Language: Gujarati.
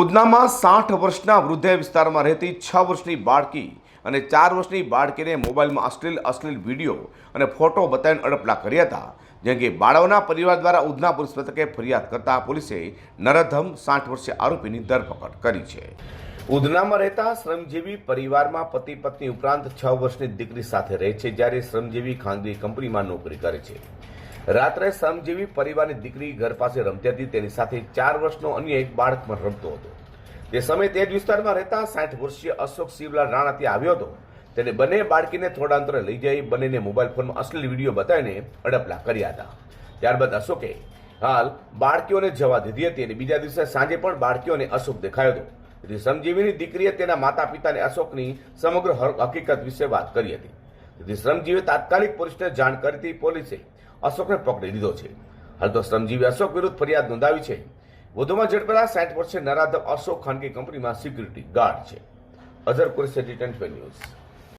ઉધનામાં સાઠ વર્ષના વૃદ્ધે વિસ્તારમાં રહેતી છ વર્ષની બાળકી અને ચાર વર્ષની બાળકીને મોબાઈલમાં અશ્લીલ અશ્લીલ વીડિયો અને ફોટો બતાવીને અડપલા કર્યા હતા, જેમ કે બાળાઓના પરિવાર દ્વારા ઉધના પોલીસ મથકે ફરિયાદ કરતા પોલીસે નરધમ સાઠ વર્ષીય આરોપીની ધરપકડ કરી છે. ઉધનામાં રહેતા શ્રમજીવી પરિવારમાં પતિ પત્ની ઉપરાંત છ વર્ષની દીકરી સાથે રહે છે, જ્યારે શ્રમજીવી ખાનગી કંપનીમાં નોકરી કરે છે. રાત્રે શ્રમજીવી પરિવારની દીકરી ઘર પાસે રમતી હતી. તેની સાથે ચાર વર્ષનો અન્ય એક બાળક પણ રમતો હતો. તે સમયે તે જ વિસ્તારમાં રહેતા સાઠ વર્ષીય અશોક શિવલાલ રાણા ત્યાં આવ્યો હતો. તેને બંને બાળકીને થોડા અંતરે લઈ જઈ બંનેને મોબાઈલ ફોનમાં અશ્લીલ વીડિયો બતાવીને અડપલા કર્યા હતા. ત્યારબાદ અશોકે હાલ બાળકીઓને જવા દીધી હતી અને બીજા દિવસે સાંજે પણ બાળકીઓને અશોક દેખાયો હતો. તેથી શ્રમજીવીની દીકરીએ તેના માતા પિતાને અશોકની સમગ્ર હકીકત વિશે વાત કરી હતી. તેથી શ્રમજીવીએ તાત્કાલિક પોલીસને જાણ કરી હતી પોલીસે અશોકને પકડી લીધો છે. હાલ તો શ્રમજીવી અશોક વિરુદ્ધ ફરિયાદ નોંધાવી છે. વધુમાં ઝડપેલા સાઠ વર્ષે નરાધમ અશોક ખાનગી કંપનીમાં સિક્યુરિટી ગાર્ડ છે. Azhar Qureshi tent news.